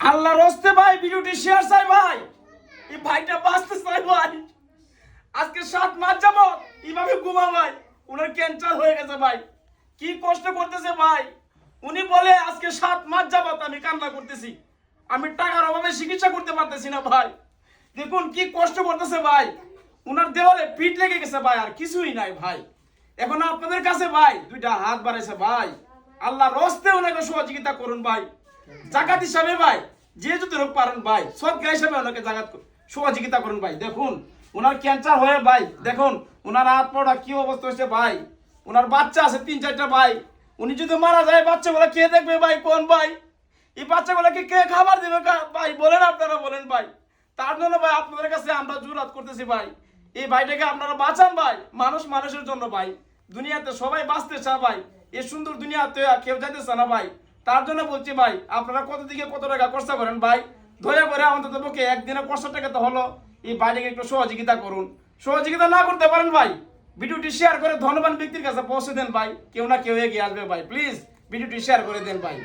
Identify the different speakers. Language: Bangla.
Speaker 1: আল্লাহর হস্তে ভাই, ভিডিওটি শেয়ার চাই ভাই। এই ভাইটা বাঁচতে চাই ভাই। আজকে সাত মাস যাব এইভাবে ঘুমা ভাই। ওনার ক্যান্সার হয়ে গেছে ভাই। কি কষ্ট করতেছে ভাই। উনি বলে, আজকে সাত মাস যাবত আমি কান্না করতেছি। আমি টাকার অভাবে চিকিৎসা করতে পারতেছি না ভাই। দেখুন কি কষ্ট করতেছে ভাই। ওনার দেওয়ালে পিঠ লেগে গেছে ভাই, আর কিছুই নাই ভাই। এখন আপনাদের কাছে ভাই, দুইটা হাত বাড়াইছে ভাই। আল্লাহ রস্তে ওনাকে সহযোগিতা করুন ভাই। জাকাত হিসাবে ভাই, যে যদি রোগ পারেন ভাই সৎকা হিসাবে ওনাকে জাগাত সহযোগিতা করুন ভাই। দেখুন, ওনার ক্যান্সার হয়ে ভাই, দেখুন, ওনার হাত পড়া কি অবস্থা হয়েছে ভাই। ওনার বাচ্চা আছে, তিন চারটা ভাই। উনি যদি মারা যায়, বাচ্চাগুলো কে দেখবে ভাই, কোন ভাই? এই বাচ্চাগুলোকে কে খাবার দেবে ভাই, বলেন আপনারা, বলেন ভাই। তার জন্য ভাই, আপনাদের কাছে আমরা জুরাত করতেছি ভাই। এই ভাইটাকে আপনারা বাঁচান ভাই, মানুষ মানুষের জন্য ভাই। দুনিয়াতে সবাই বাঁচতে চায় ভাই। এই সুন্দর দুনিয়াতে কেউ যাইতে চায় না ভাই। তার জন্য বলছি ভাই, আপনারা কত দিকে কত টাকা খরচা করেন ভাই? দয়া করে অন্তত পক্ষে একদিনে কষ্ট টাকা তো হলো। এই বাইরে একটু সহযোগিতা করুন। সহযোগিতা না করতে পারেন ভাই, ভিডিওটি শেয়ার করে ধনবান ব্যক্তির কাছে পৌঁছে দেন ভাই। কেউ না কেউ এগিয়ে আসবে ভাই প্লিজ ভিডিওটি শেয়ার করে দেন ভাই।